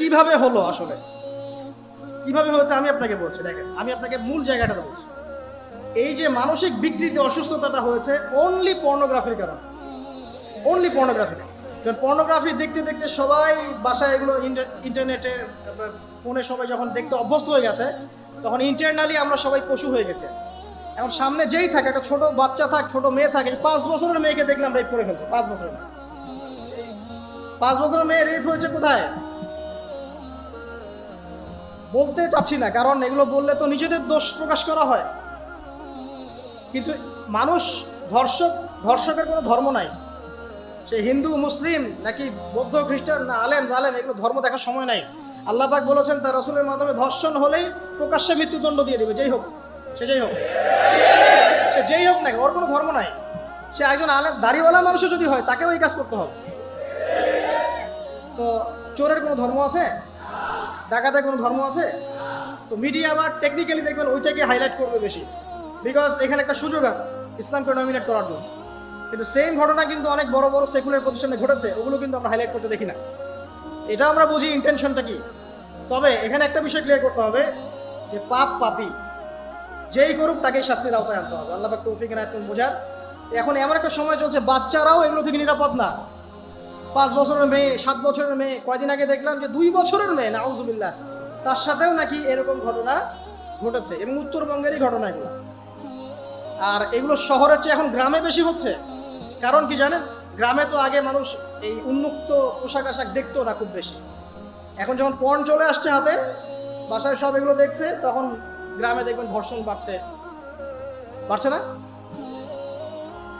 কীভাবে হলো আসলে? কীভাবে হয়েছে আমি আপনাকে বলছি, দেখেন, আমি আপনাকে মূল জায়গাটা বলছি। এই যে মানসিক বিকৃতি, অসুস্থতাটা হয়েছে অনলি পর্নোগ্রাফির কারণে। অনলি পর্নোগ্রাফি কারণ। পর্নোগ্রাফি দেখতে দেখতে সবাই বাসায় এগুলো ইন্টার- ইন্টারনেটে ফোনে সবাই যখন দেখতে অভ্যস্ত হয়ে গেছে, তখন ইন্টারনালি আমরা সবাই পশু হয়ে গেছে। এখন সামনে যেই থাকে, একটা ছোট বাচ্চা থাক, ছোট মেয়ে থাকে, পাঁচ বছরের মেয়েকে দেখলাম রেপ করে ফেলছে, পাঁচ বছরের। পাঁচ বছরের মেয়ে রেপ হয়েছে কোথায়? বলতে চাচ্ছি না, কারণ এগুলো বললে তো নিজেদের দোষ প্রকাশ করা হয়। কিন্তু মানুষ ধর্ষক, ধর্ষকের কোনো ধর্ম নাই। সে হিন্দু, মুসলিম, নাকি বৌদ্ধ, খ্রিস্টান, না আলেম, জালেম, এগুলো ধর্ম দেখার সময় নাই। আল্লাহ পাক বলেছেন, তার রসুলের মাধ্যমে ধর্ষণ হলেই প্রকাশ্যে মৃত্যুদণ্ড দিয়ে দেবে, যেই হোক, সে যেই হোক। সে যেই হোক না ওর কোনো ধর্ম নাই। সে একজন আলেম, দাড়িওয়ালা মানুষও যদি হয়, তাকেও এই কাজ করতে হবে। তো চোরের কোনো ধর্ম আছে? ডাকাতের কোনো ধর্ম আছে? তো মিডিয়া আবার টেকনিক্যালি দেখবেন ওইটাকে হাইলাইট করবে বেশি। বিকজ এখানে একটা সুযোগ আছে, ইসলামকে ডমিনেট করার জন্য। কিন্তু সেম ঘটনা কিন্তু অনেক বড় বড় সেকুলার প্রতিষ্ঠানে ঘটেছে, ওগুলো কিন্তু আমরা হাইলাইট করতে দেখি না। এটা আমরা বুঝি ইন্টেনশনটা কি? তবে এখানে একটা বিষয় ক্লিয়ার করতে হবে, যে পাপ পাপি, যেই করুক তাকেই শাস্তির আওতায় আনতে হবে। আল্লাহ তৌফিক বোঝার। এখন এমন একটা সময় চলছে, বাচ্চারাও এগুলো থেকে নিরাপদ না। পাঁচ বছরের মেয়ে, সাত বছরের মেয়ে, কয়দিন আগে দেখলাম যে দুই বছরের মেয়ে, নাউজুবিল্লাহ। তার সাথেও নাকি এরকম ঘটনা ঘটেছে এবং উত্তরবঙ্গেরই ঘটনা এগুলো। আর এগুলো শহরের চেয়ে এখন গ্রামে বেশি হচ্ছে। কারণ কি জানেন? গ্রামে তো আগে মানুষ এই উন্মুক্ত পোশাক আশাক দেখতো না খুব বেশি। এখন যখন পর্ন চলে আসছে হাতে, বাসায় সব এগুলো দেখছে, তখন গ্রামে দেখবেন ধর্ষণ বাড়ছে। বাড়ছে না?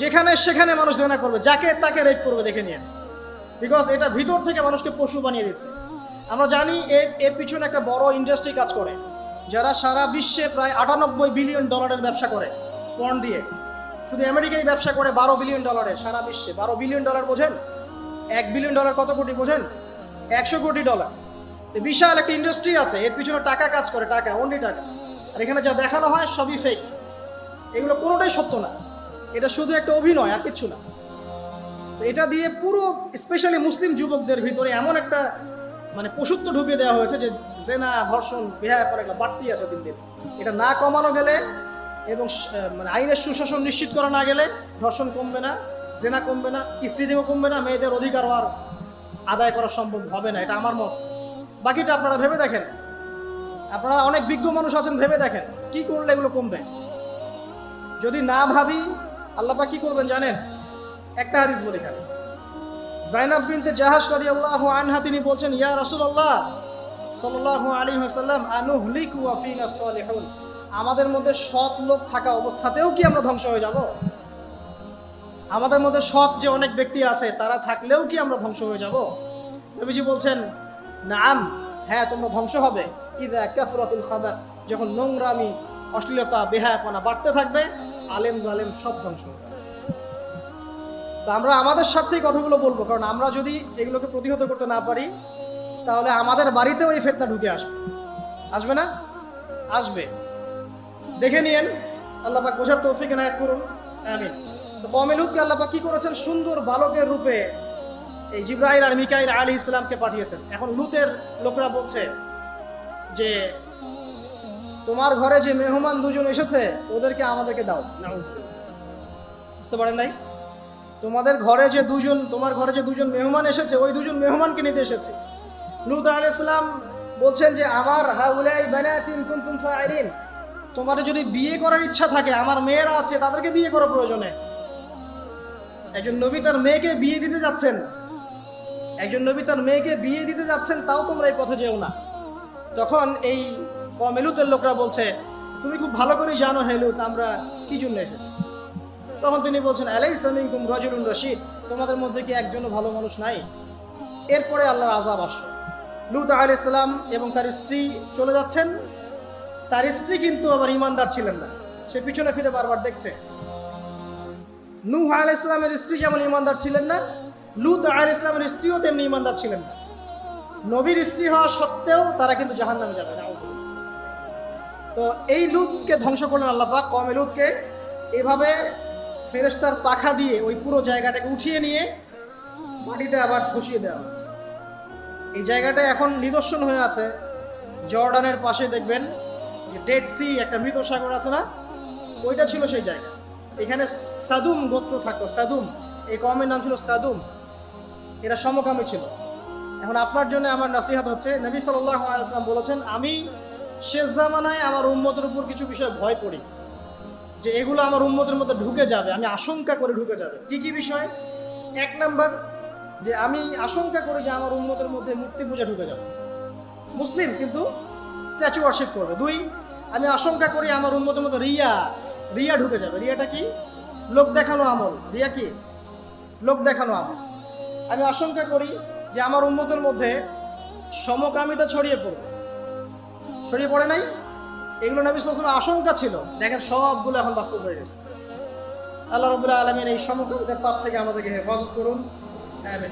যেখানে সেখানে মানুষ জেনা করবে, যাকে তাকে রেপ করবে, দেখে নিয়ে। বিকজ এটা ভিতর থেকে মানুষকে পশু বানিয়ে দিচ্ছে। আমরা জানি এর এর পিছনে একটা বড় ইন্ডাস্ট্রি কাজ করে, যারা সারা বিশ্বে প্রায় আটানব্বই বিলিয়ন ডলারের ব্যবসা করে, পণ দিয়ে। শুধু আমেরিকায় ব্যবসা করে বারো বিলিয়ন ডলারের সারা বিশ্বে। বারো বিলিয়ন ডলার বোঝেন? এক বিলিয়ন ডলার কত কোটি বোঝেন? একশো কোটি ডলার বিশাল একটা ইন্ডাস্ট্রি আছে, এর পিছনে টাকা কাজ করে, টাকা অনলি টাকা। আর এখানে যা দেখানো হয়, সবই ফেক এগুলো কোনোটাই সত্য না। এটা শুধু একটা অভিনয়, আর কিচ্ছু না। এটা দিয়ে পুরো স্পেশালি মুসলিম যুবকদের ভিতরে এমন একটা মানে পশুত্ব ঢুকিয়ে দেওয়া হয়েছে যে জেনা, ধর্ষণ, বিহায় পরে এগুলো বাড়তি আছে দিন দিন। এটা না কমানো গেলে এবং মানে আইনের সুশাসন নিশ্চিত করা না গেলে ধর্ষণ কমবে না, জেনা কমবে না ইফটিজিংও কমবে না, মেয়েদের অধিকার আর আদায় করা সম্ভব হবে না, এটা আমার মত। বাকিটা আপনারা ভেবে দেখেন। আপনারা অনেক বিজ্ঞ মানুষ আছেন, ভেবে দেখেন, কি করলে এগুলো কমবে? যদি না ভাবি আল্লাপা কি করবেন জানেন? একটা হাদিস বলে খালি জাইনাব বিনতে জাহাজ আল্লাহ আনহা, তিনি বলছেন, ইয়া রাসূলুল্লাহ, সাল্লাল্লাহু আলাইহি ওয়াসাল্লাম, আনুহলিকু ওয়া ফিনা সালিহুন। আমাদের মধ্যে সৎ লোক থাকা অবস্থাতেও কি আমরা ধ্বংস হয়ে যাব? আমাদের মধ্যে সৎ যে অনেক ব্যক্তি আছে, তারা থাকলেও কি আমরা ধ্বংস হয়ে যাব? নবীজি বলছেন, নাম হ্যাঁ তোমরা ধ্বংস হবে। ইদা কাসরাতুল খাবার, যখন নোংরামি, অশ্লীলতা, বেহায়াপনা বাড়তে থাকবে আলেম জালেম সব ধ্বংস তো আমরা আমাদের স্বার্থেই কথাগুলো বলব, কারণ আমরা যদি এগুলোকে প্রতিহত করতে না পারি, তাহলে আমাদের বাড়িতেও এই ফেতনা ঢুকে আসবে। আসবে না? আসবে। দেখে নিয়েন, আল্লাহ পাক বোঝার তৌফিক এনায়ত করুন। আমিন। তো কমে লুতকে আল্লাহ পাক কি করেছেন? সুন্দর বালকের রূপে এই জিব্রাহিল আর মিকাইল আলী ইসলামকে পাঠিয়েছেন। এখন লুতের লোকরা বলছে যে তোমার ঘরে যে মেহমান দুজন এসেছে, ওদেরকে আমাদেরকে দাও। বুঝতে পারেন নাই? তোমাদের ঘরে যে দুজন, তোমার ঘরে যে দুজন মেহমান এসেছে, ওই দুজন মেহমানকে নিতে এসেছে। লুত আল ইসলাম বলছেন যে, আমার হাউলাই তোমার যদি বিয়ে করার ইচ্ছা থাকে, আমার মেয়েরা আছে, তাদেরকে বিয়ে করা প্রয়োজনে। একজন নবী তার মেয়েকে বিয়ে দিতে যাচ্ছেন। একজন নবী তার মেয়েকে বিয়ে দিতে যাচ্ছেন, তাও তোমরা এই পথে যেও না। তখন এই কমেলুতের লোকরা বলছে, তুমি খুব ভালো করে জানো হেলুত, আমরা কি জন্য এসেছি? তখন তিনি বলছেন আলাই সামিং তুম রজুলুন রশিদ, তোমাদের মধ্যে কি একজনও ভালো মানুষ নাই? এরপরে আল্লাহর আজাব আসলো। লুত আল ইসলাম এবং তার স্ত্রী চলে যাচ্ছেন। তার স্ত্রী কিন্তু আবার ইমানদার ছিলেন না। সে পিছনে ফিরে বারবার দেখছে। নূহ আল ইসলামের স্ত্রী যেমন ইমানদার ছিলেন না, লুত আল ইসলামের স্ত্রীও তেমনি ইমানদার ছিলেন না। নবীর স্ত্রী হওয়া সত্ত্বেও তারা কিন্তু জাহান নামে যাবে, নাউজুবিল্লাহ। তো এই লুতকে ধ্বংস করলেন আল্লাহ পাক কমে লুতকে এভাবে ফেরেস্তার পাখা দিয়ে ওই পুরো জায়গাটাকে উঠিয়ে নিয়ে মাটিতে আবার ধসিয়ে দেওয়া হয়েছে। এই জায়গাটা এখন নিদর্শন হয়ে আছে। জর্ডানের পাশে দেখবেন যে ডেড সি একটা মৃত সাগর আছে না? ওইটা ছিল সেই জায়গা। এখানে সাদুম গোত্র থাকতো, সাদুম। এই কমের নাম ছিল সাদুম। এরা সমকামী ছিল। এখন আপনার জন্য আমার নাসিহাত হচ্ছে, নবী আলাইসলাম বলেছেন, আমি শেষ জামানায় আমার উন্মতের উপর কিছু বিষয় ভয় করি। যে এগুলো আমার উন্মতের মধ্যে ঢুকে যাবে, আমি আশঙ্কা করে ঢুকে যাবে। কি কি বিষয়? এক নাম্বার, যে আমি আশঙ্কা করি যে আমার উন্মতের মধ্যে মূর্তি পূজা ঢুকে যাবে। মুসলিম, কিন্তু স্ট্যাচু ওয়ার্শিপ করবে। দুই, আমি আশঙ্কা করি আমার উন্মতের মধ্যে রিয়া রিয়া ঢুকে যাবে। রিয়াটা কি? লোক দেখানো আমল। রিয়া কি? লোক দেখানো আমল। আমি আশঙ্কা করি যে আমার উন্মতের মধ্যে সমকামিতা ছড়িয়ে পড়বে। ছড়িয়ে পড়ে নাই। এগুলো নবী আলাইহি আশঙ্কা ছিল। দেখেন সবগুলো এখন বাস্তব হয়ে গেছে। আল্লাহ রবুল্লাহ আলমিন এই সমকামিতার পাপ থেকে আমাদেরকে হেফাজত করুন।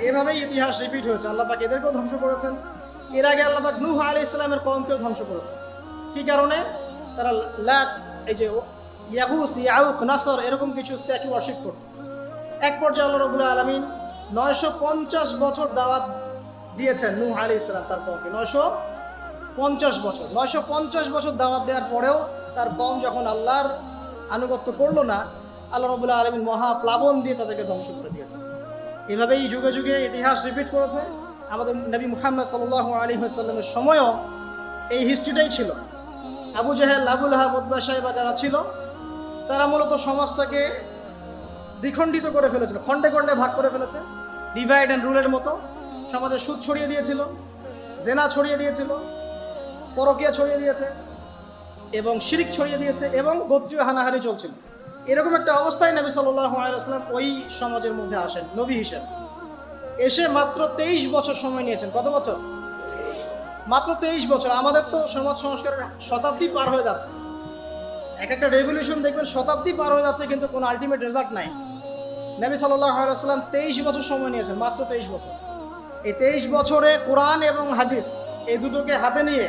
এভাবেই ইতিহাস রিপিট হয়েছে। আল্লাহ পাক এদেরকেও ধ্বংস করেছেন। এর আগে আল্লাহ পাক নূহ আলী ইসলামের কমকেও ধ্বংস করেছেন। কি কারণে? তারা লাত, এই যে ইয়াহুস, ইয়াউক, নাসর এরকম কিছু স্ট্যাচু ওয়ার্শিপ করত। এক পর্যায়ে আল্লাহ রবুল্লাহ আলমিন নয়শো পঞ্চাশ বছর দাওয়াত দিয়েছেন নূহ আলী ইসলাম তার কমকে নয়শো পঞ্চাশ বছর, নয়শো পঞ্চাশ বছর দাওয়াত দেওয়ার পরেও তার কম যখন আল্লাহর আনুগত্য করল না, আল্লাহ রবুল্লাহ আলমিন মহাপ্লাবন দিয়ে তাদেরকে ধ্বংস করে দিয়েছেন এভাবেই যুগে যুগে ইতিহাস রিপিট করেছে। আমাদের নবী মুহাম্মদ সাল্লাহ আলী সাল্লামের সময়ও এই হিস্ট্রিটাই ছিল। আবু জাহেল আবুল হাব উদ্বা সাহেবা যারা ছিল, তারা মূলত সমাজটাকে দ্বিখণ্ডিত করে ফেলেছিল, খণ্ডে খণ্ডে ভাগ করে ফেলেছে। ডিভাইড অ্যান্ড রুলের মতো সমাজে সুদ ছড়িয়ে দিয়েছিল, জেনা ছড়িয়ে দিয়েছিল পরকিয়া ছড়িয়ে দিয়েছে এবং শিরিক ছড়িয়ে দিয়েছে এবং গোত্রীয় হানাহানি চলছিল। এরকম একটা অবস্থায় নবী আলাইসাল্লাম ওই সমাজের মধ্যে আসেন, নবী হিসেবে। এসে মাত্র তেইশ বছর সময় নিয়েছেন। কত বছর? মাত্র তেইশ বছর। আমাদের তো সমাজ সংস্কারের শতাব্দী পার হয়ে যাচ্ছে। এক একটা রেভলিউশন দেখবেন, শতাব্দী পার হয়ে যাচ্ছে, কিন্তু কোনো আলটিমেট রেজাল্ট নাই। নবী আলাইসাল্লাম তেইশ বছর সময় নিয়েছেন, মাত্র তেইশ বছর। এই তেইশ বছরে কোরআন এবং হাদিস এই দুটোকে হাতে নিয়ে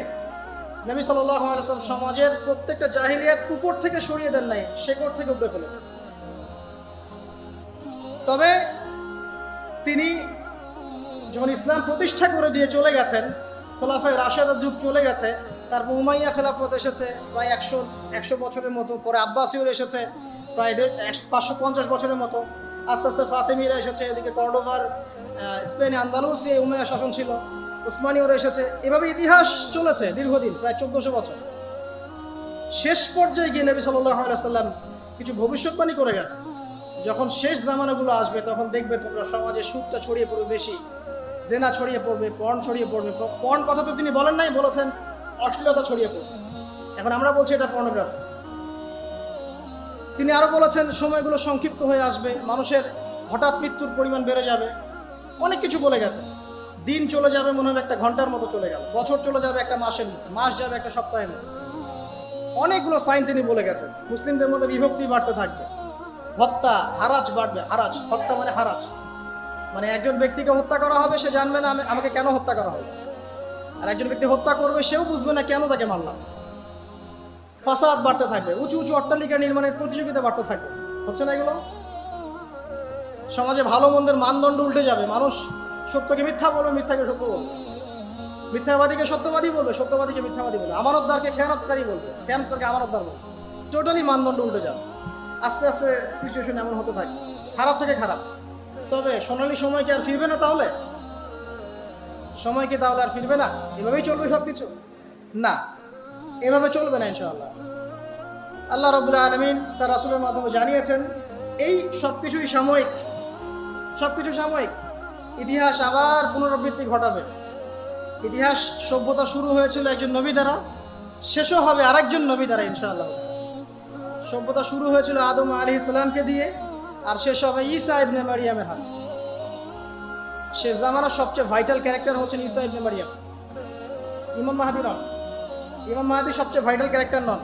নবী সাল্লাহ আলাইসলাম সমাজের প্রত্যেকটা জাহিলিয়াত উপর থেকে সরিয়ে দেন নাই, শেকড় থেকে উপরে ফেলেছেন। তবে তিনি যখন ইসলাম প্রতিষ্ঠা করে দিয়ে চলে গেছেন, খোলাফায় রাশেদার যুগ চলে গেছে, তারপর উমাইয়া খেলাফত এসেছে, প্রায় একশো একশো বছরের মতো, পরে আব্বাসিউর এসেছে, প্রায় পাঁচশো পঞ্চাশ বছরের মতো, আস্তে আস্তে ফাতেমিরা এসেছে, এদিকে কর্ডোভার স্পেনে আন্দালুসে উমাইয়া শাসন ছিল। উসমানীয়রা এসেছে। এভাবে ইতিহাস চলেছে দীর্ঘদিন, প্রায় চোদ্দশো বছর। শেষ পর্যায়ে গিয়ে নবী সাল্লাম কিছু ভবিষ্যৎবাণী করে গেছে যখন শেষ জামানাগুলো আসবে, তখন দেখবে তোমরা সমাজে সুখটা ছড়িয়ে পড়বে বেশি, জেনা ছড়িয়ে পড়বে পর্ন ছড়িয়ে পড়বে। পর্ন কথা তো তিনি বলেন নাই, বলেছেন অশ্লীলতা ছড়িয়ে পড়বে। এখন আমরা বলছি এটা পর্নোগ্রাফি তিনি আরও বলেছেন, সময়গুলো সংক্ষিপ্ত হয়ে আসবে, মানুষের হঠাৎ মৃত্যুর পরিমাণ বেড়ে যাবে। অনেক কিছু বলে গেছে দিন চলে যাবে মনে হবে একটা ঘণ্টার মতো চলে গেল। বছর চলে যাবে একটা মাসের মতো, মাস যাবে একটা সপ্তাহের মতো। অনেকগুলো সাইন তিনি বলে গেছেন, মুসলিমদের মধ্যে বিভক্তি বাড়তে থাকবে। হত্যা, হারাজ বাড়বে, হারাজ, হত্যা মানে হারাজ। মানে একজন ব্যক্তিকে হত্যা করা হবে, সে জানবে না আমি- আমাকে কেন হত্যা করা হবে। আর একজন ব্যক্তি হত্যা করবে, সেও বুঝবে না কেন তাকে মারলাম। ফাসাদ বাড়তে থাকবে, উঁচু উঁচু অট্টালিকা নির্মাণের প্রতিযোগিতা বাড়তে থাকবে। হচ্ছে না এগুলো? সমাজে ভালো মন্দের মানদণ্ড উল্টে যাবে, মানুষ সত্যকে মিথ্যা বলবে মিথ্যাকে সত্য বলবে মিথ্যাবাদীকে সত্যবাদী বলবে, সত্যবাদীকে মিথ্যাবাদী বলবে। আমার আমানতদারকে খেয়ানতকারী বলবে খেয়ানতদারকে আমানতদার বলবে। টোটালি মানদণ্ড উল্টে যাবে। আস্তে আস্তে সিচুয়েশন এমন হতে থাকে খারাপ থেকে খারাপ। তবে সোনালি সময় কি আর ফিরবে না তাহলে? সময় কি তাহলে আর ফিরবে না? এভাবেই চলবে সব কিছু না। এভাবে চলবে না, ইনশাআল্লাহ। আল্লাহ রবুল্লা আলমিন তার রাসুলের মাধ্যমে জানিয়েছেন, এই সব কিছুই সাময়িক। সব কিছু সাময়িক। ইতিহাস আবার পুনরাবৃত্তি ঘটাবে। ইতিহাস সভ্যতা শুরু হয়েছিল একজন নবী দ্বারা, শেষও হবে আরেকজন নবী দ্বারা, ইনশাআল্লাহ। সভ্যতা শুরু হয়েছিল আদম আলী ইসলামকে দিয়ে, আর শেষ হবে ঈসা ইবনে মারিয়ামের হাত। শেষ জামানার সবচেয়ে ভাইটাল ক্যারেক্টার হচ্ছেন ঈসা ইবনে মারিয়াম। ইমাম মাহাদি নন। ইমাম মাহাদি সবচেয়ে ভাইটাল ক্যারেক্টার নন।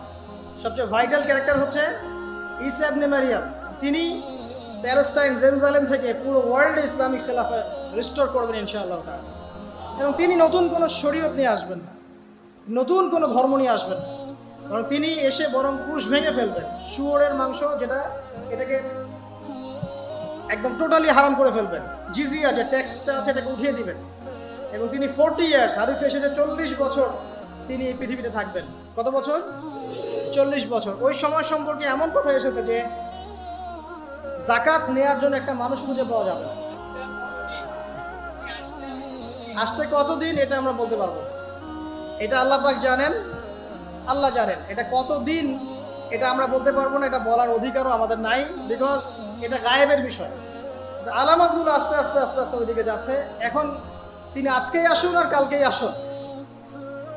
সবচেয়ে ভাইটাল ক্যারেক্টার হচ্ছে ইসা ইবনে মারিয়াম। তিনি প্যালেস্টাইন জেরুজালেম থেকে পুরো ওয়ার্ল্ডে ইসলামিক খেলাফা রিস্টোর করবেন ইনশাআল্লাহ তাআলা। এবং তিনি নতুন কোনো শরীয়ত নিয়ে আসবেন নতুন কোনো ধর্ম নিয়ে আসবেন বরং তিনি এসে বরং কুশ ভেঙে ফেলবেন। শুয়োরের মাংস যেটা, এটাকে একদম টোটালি হারাম করে ফেলবেন। জিজিয়া যে ট্যাক্সটা আছে, এটাকে উঠিয়ে দিবেন। এবং তিনি ফোরটি ইয়ার্স হাদিসে এসেছে চল্লিশ বছর তিনি এই পৃথিবীতে থাকবেন। কত বছর? চল্লিশ বছর। ওই সময় সম্পর্কে এমন কথা এসেছে যে, জাকাত নেয়ার জন্য একটা মানুষ খুঁজে পাওয়া যাবে। আসতে কতদিন এটা আমরা বলতে পারব? এটা আল্লাহ পাক জানেন, আল্লাহ জানেন। এটা কতদিন এটা আমরা বলতে পারব না, এটা বলার অধিকারও আমাদের নাই বিকজ এটা গায়েবের বিষয়। আলামতগুলো আস্তে আস্তে আস্তে আস্তে ওইদিকে যাচ্ছে। এখন তিনি আজকেই আসুন আর কালকেই আসুন।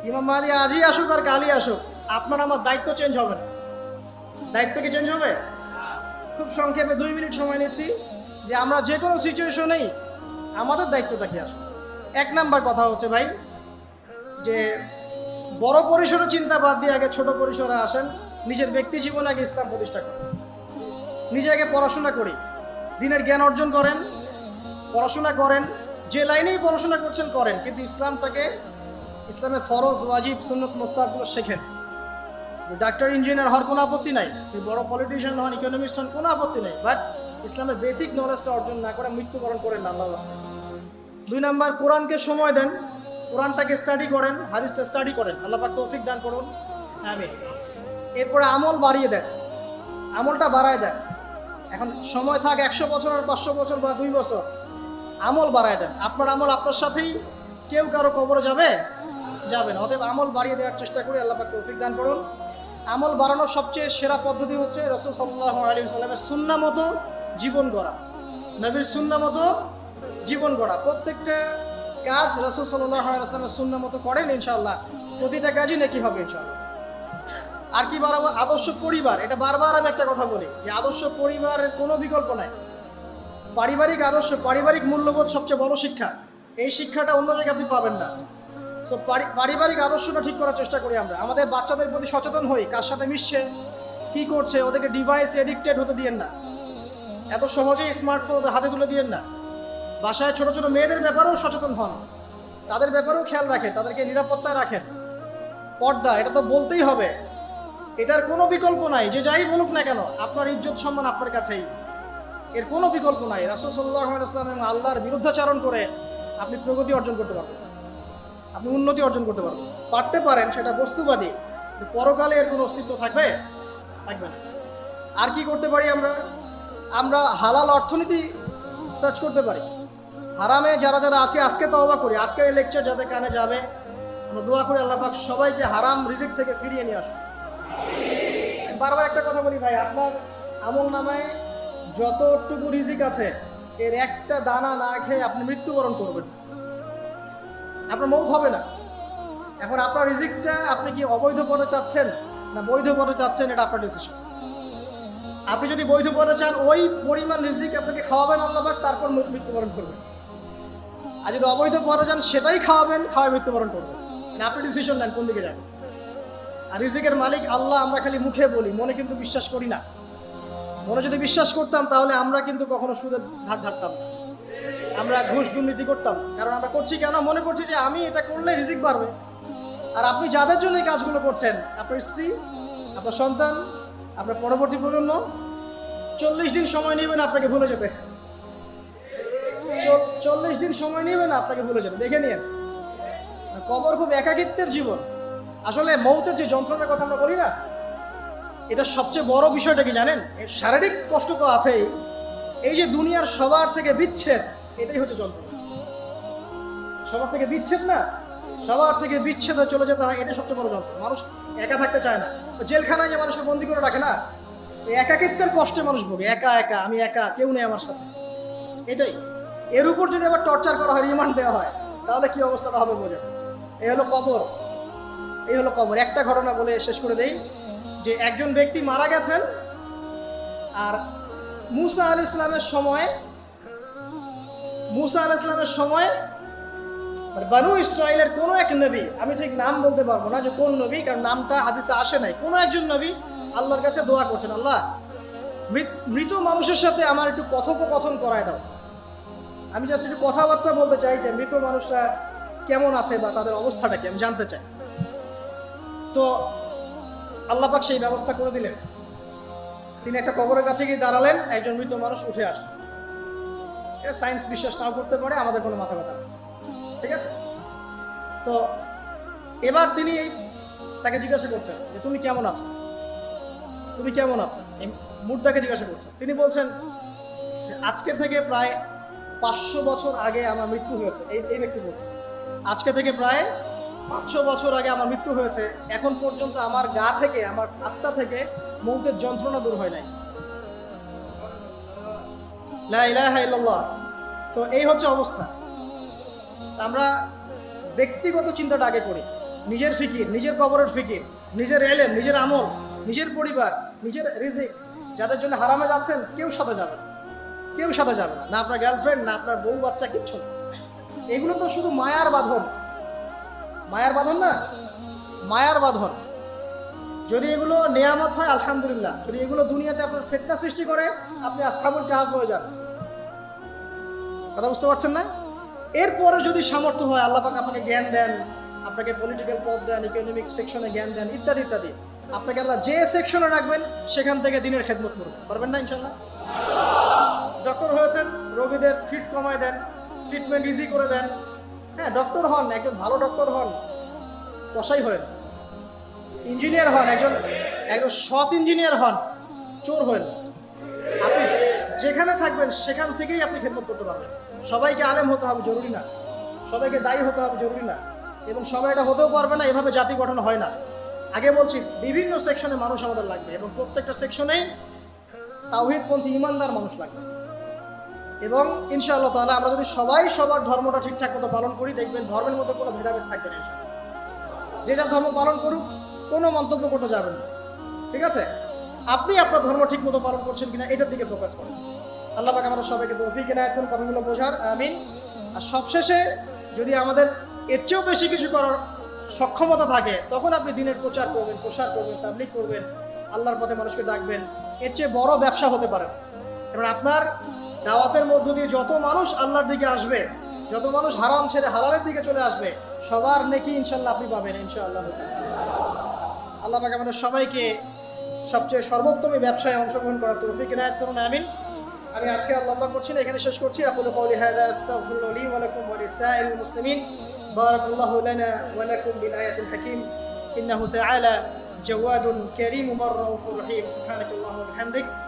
ইমাম মাহাদি আজই আসুক আর কালই আসুক। আপনার আমার দায়িত্ব চেঞ্জ হবে না। দায়িত্ব কি চেঞ্জ হবে? খুব সংক্ষেপে দুই মিনিট সময় নিচ্ছি যে আমরা যে কোনো সিচুয়েশনেই আমাদের দায়িত্বটা কি আসবে? এক নাম্বার কথা হচ্ছে ভাই, যে বড় পরিসরে চিন্তা বাদ দিয়ে আগে ছোট পরিসরে আসেন, নিজের ব্যক্তি জীবনে আগে ইসলাম প্রতিষ্ঠা করেন। নিজে আগে পড়াশোনা করি, দিনের জ্ঞান অর্জন করেন, পড়াশোনা করেন, যে লাইনেই পড়াশোনা করছেন করেন, কিন্তু ইসলামটাকে, ইসলামের ফরজ, ওয়াজিব, সুন্নত মোস্তাবগুলো শেখেন। ডাক্তার, ইঞ্জিনিয়ার হওয়ার কোনো আপত্তি নাই বড় পলিটিশিয়ান হন ইকোনমিস্ট হন, কোনো আপত্তি নেই বাট ইসলামের বেসিক নলেজটা অর্জন না করে মৃত্যুবরণ করেন আল্লাহ রাস্তায়। দুই নাম্বার, কোরআনকে সময় দেন। কোরআনটাকে স্টাডি করেন, হাদিসটা স্টাডি করেন। আল্লাহ তৌফিক দান করুন। আমি এরপরে আমল বাড়িয়ে দেন। আমলটা বাড়ায় দেন। এখন সময় থাক একশো বছর আর পাঁচশো বছর বা দুই বছর। আমল বাড়ায় দেন। আপনার আমল আপনার সাথেই। কেউ কারও কবরে যাবে? যাবে না। অতএব আমল বাড়িয়ে দেওয়ার চেষ্টা করি। আল্লাহ তৌফিক দান করুন। আমল বাড়ানোর সবচেয়ে সেরা পদ্ধতি হচ্ছে রসুল সাল্লাহ আলী সাল্লামের সুন্না মতো জীবন গড়া। নবীর সুন্না মতো জীবন গড়া। প্রত্যেকটা কাজ রসুল আলাইসলামের সুন্না মতো করেন ইনশাল্লাহ প্রতিটা কাজই নাকি হবে ইনশাল্লাহ আর কি বাড়াবো? আদর্শ পরিবার। এটা বারবার আমি একটা কথা বলি যে আদর্শ পরিবারের কোনো বিকল্প নাই। পারিবারিক আদর্শ, পারিবারিক মূল্যবোধ সবচেয়ে বড় শিক্ষা। এই শিক্ষাটা অন্য জায়গায় আপনি পাবেন না। সো পারিবারিক আদর্শটা ঠিক করার চেষ্টা করি আমরা। আমাদের বাচ্চাদের প্রতি সচেতন হই, কার সাথে মিশছে, কি করছে, ওদেরকে ডিভাইস এডিক্টেড হতে দিয়েন না। এত সহজেই স্মার্টফোন ওদের হাতে তুলে দিয়েন না। বাসায় ছোট ছোট মেয়েদের ব্যাপারেও সচেতন হন। তাদের ব্যাপারেও খেয়াল রাখেন, তাদেরকে নিরাপত্তায় রাখেন। পর্দা, এটা তো বলতেই হবে। এটার কোনো বিকল্প নাই, যে যাই বলুক না কেন, আপনার ইজ্জত সম্মান আপনার কাছেই। এর কোনো বিকল্প নাই। রাসুল সাল্লাহ ইসলাম এবং আল্লাহর বিরুদ্ধাচারণ করে আপনি প্রগতি অর্জন করতে পারবেন। আপনি উন্নতি অর্জন করতে পারবেন। পারতে পারেন, সেটা বস্তুবাদী। পরকালে এর কোনো অস্তিত্ব থাকবে? থাকবে না। আর কি করতে পারি আমরা? আমরা হালাল অর্থনীতি সার্চ করতে পারি। হারামে যারা যারা আছে আজকে তো অবাক করি। আজকের এই লেকচার যাদের কানে যাবে আমরা দোয়া করি আল্লাহ পাক সবাইকে হারাম রিজিক থেকে ফিরিয়ে নিয়ে আসুন বারবার একটা কথা বলি ভাই আপনার আমল নামায় যতটুকু রিজিক আছে এর একটা দানা না খেয়ে আপনি মৃত্যুবরণ করবেন। আপনার মৌত হবে না। এখন আপনার রিজিকটা আপনি কি অবৈধ পথে চাচ্ছেন না বৈধ পথে চাচ্ছেন এটা আপনার ডিসিশন আপনি যদি বৈধ পথে চান ওই পরিমাণ রিজিক আপনাকে খাওয়াবেন আল্লাহ পাক, তারপর মৃত্যুবরণ করবেন। আর যদি অবৈধ পথে চান সেটাই খাওয়াবেন খাওয়াই মৃত্যুবরণ করবেন। মানে আপনি ডিসিশন নেন কোন দিকে যাবেন। আর রিজিকের মালিক আল্লাহ, আমরা খালি মুখে বলি, মনে কিন্তু বিশ্বাস করি না। মনে যদি বিশ্বাস করতাম, তাহলে আমরা কিন্তু কখনো সুদের ধার ধারতাম না। আমরা ঘুষ দুর্নীতি করতাম। কারণ আমরা করছি কেন? মনে করছি যে আমি এটা করলে রিজিক বাড়বে। আর আপনি যাদের জন্য এই কাজগুলো করছেন, আপনার স্ত্রী, আপনার সন্তান, আপনার পরবর্তী প্রজন্ম, চল্লিশ দিন সময় নেবেন আপনাকে ভুলে যেতে। চল্লিশ দিন সময় নেবেন আপনাকে ভুলে যেতে দেখে নিন কবর খুব একাকিত্বের জীবন। আসলে মৌতের যে যন্ত্রণার কথা আমরা বলি না, এটা সবচেয়ে বড় বিষয়টা কি জানেন? শারীরিক কষ্ট তো আছেই। এই যে দুনিয়ার সবার থেকে বিচ্ছেদ, এটাই হচ্ছে যন্ত্রণা। সবার থেকে বিচ্ছেদ না, সবার থেকে বিচ্ছেদ হয়ে চলে যেতে হয়, এটাই সবচেয়ে বড় যন্ত্রণা। মানুষ একা থাকতে চায় না। জেলখানায় যে মানুষকে বন্দি করে রাখে না একাকিত্বের কষ্টে মানুষ ভোগে। একা একা, আমি একা, কেউ নেই আমার সাথে। এটাই। এর উপর যদি আবার টর্চার করা হয় রিমান্ড দেওয়া হয়, তাহলে কি অবস্থাটা হবে বোঝে এই হলো কবর। এই হলো কবর। একটা ঘটনা বলে শেষ করে দেই, যে একজন ব্যক্তি মারা গেছেন, আর মুসা আল ইসলামের সময়, মুসা আল ইসলামের সময় বানু ইসরায়েলের কোনো এক নবী, আমি ঠিক নাম বলতে পারব না যে কোন নবী, কারণ নামটা হাদিসে আসে নাই, কোনো একজন নবী আল্লাহর কাছে দোয়া করছেন, আল্লাহ মৃত- মৃত মানুষের সাথে আমার একটু কথোপকথন করায় দাও। আমি জাস্ট একটু কথাবার্তা বলতে চাই যে মৃত মানুষটা কেমন আছে বা তাদের অবস্থাটা কি, আমি জানতে চাই। তো আল্লাহ পাক সেই ব্যবস্থা করে দিলেন। তিনি একটা কবরের কাছে গিয়ে দাঁড়ালেন, একজন মৃত মানুষ উঠে আসলেন এটা সায়েন্স বিশ্বাস নাও করতে পারে, আমাদের কোনো মাথা ব্যথা। ঠিক আছে? তো এবার তিনি এই তাকে জিজ্ঞাসা করছেন যে, তুমি কেমন আছো? তুমি কেমন আছো? এই মুদ্রাকে জিজ্ঞাসা করছেন। তিনি বলছেন, আজকে থেকে প্রায় পাঁচশো বছর আগে আমার মৃত্যু হয়েছে। এই এই ব্যক্তি বলছে, আজকে থেকে প্রায় পাঁচশো বছর আগে আমার মৃত্যু হয়েছে। এখন পর্যন্ত আমার গা থেকে, আমার আত্মা থেকে মৌতের যন্ত্রণা দূর হয় নাই। তো এই হচ্ছে অবস্থা। আমরা ব্যক্তিগত চিন্তাটা আগে করি। নিজের ফিকির, নিজের কবরের ফিকির, নিজের এলেম, নিজের আমল, নিজের পরিবার, নিজের রিজিক, যাদের জন্য হারামে যাচ্ছেন, কেউ সাথে যাবে না। কেউ সাথে যাবে না। না আপনার গার্লফ্রেন্ড না আপনার বউ, বাচ্চা, কিচ্ছু এগুলো তো শুধু মায়ার বাঁধন। মায়ার বাঁধন না? মায়ার বাঁধন। যদি এগুলো নেয়ামত হয়, আলহামদুলিল্লাহ। যদি এগুলো দুনিয়াতে আপনার ফেতনা সৃষ্টি করে, আপনি আসাবুল কাহাজ হয়ে যান। কথা বুঝতে পারছেন না? এরপরে যদি সামর্থ্য হয়, আল্লাহ পাক আপনাকে জ্ঞান দেন, আপনাকে পলিটিক্যাল পদ দেন ইকোনমিক সেকশনে জ্ঞান দেন, ইত্যাদি ইত্যাদি, আপনাকে আল্লাহ যে সেকশনে রাখবেন, সেখান থেকে দিনের খেদমত করবেন। পারবেন না ইনশাল্লাহ ডক্টর হয়েছেন, রোগীদের ফিস কমায় দেন ট্রিটমেন্ট ইজি করে দেন। হ্যাঁ ডক্টর হন, একজন ভালো ডক্টর হন কষাই হন ইঞ্জিনিয়ার হন, একজন একজন সৎ ইঞ্জিনিয়ার হন, চোর হন আপনি যেখানে থাকবেন, সেখান থেকেই আপনি খেদমত করতে পারবেন। সবাইকে আলেম হতে হবে, জরুরি না। সবাইকে দায়ী হতে হবে, জরুরি না। এবং সবাই এটা হতেও পারবে না, এভাবে জাতি গঠন হয় না। আগে বলছি, বিভিন্ন সেকশনে মানুষ আমাদের লাগবে এবং প্রত্যেকটা সেকশনেই তাওহিদপন্থী ইমানদার মানুষ লাগবে। এবং ইনশাআল্লাহ তাহলে আমরা যদি সবাই সবার ধর্মটা ঠিকঠাক মতো পালন করি, দেখবেন ধর্মের মধ্যে কোনো ভেদাভেদ থাকবে না যে যার ধর্ম পালন করুক, কোনো মন্তব্য করতে যাবেন না। ঠিক আছে? আপনি আপনার ধর্ম ঠিক মতো পালন করছেন কিনা, এটার দিকে ফোকাস করেন। আল্লাহ পাক আমরা সবাইকে তৌফিক এনায়েত করুন, কথাগুলো বোঝার। আমিন। আর সবশেষে যদি আমাদের এর চেয়েও বেশি কিছু করার সক্ষমতা থাকে, তখন আপনি দিনের প্রচার করবেন, প্রসার করবেন তাবলিক করবেন, আল্লাহর পথে মানুষকে ডাকবেন। এর চেয়ে বড় ব্যবসা হতে পারে এবার আপনার দাওয়াতের মধ্য দিয়ে যত মানুষ আল্লাহর দিকে আসবে, যত মানুষ হারাম ছেড়ে হালালের দিকে চলে আসবে, সবার নেকি ইনশাল্লাহ আপনি পাবেন ইনশাআল্লাহ। আল্লাহ পাকে আমাদের সবাইকে সবচেয়ে সর্বোত্তমী ব্যবসায় অংশগ্রহণ করার তৌফিক এনায়ত করুন, আমিন। আমি আজকে আর লম্বা করছি না, এখানে শেষ করছি। আপনি কওলি হাদা আস্তাগফিরুল্লাহ লি ওয়া লাকুম ওয়া লিসাইল মুসলিমিন। বারাকাল্লাহু লানা ওয়া লাকুম বিল আয়াতিল হাকীম। ইন্নাহু তাআলা জাওয়াদুন কারীমুন রাউফুর রহিম। সুবহানাকাল্লাহু ওয়া বিহামদিকা।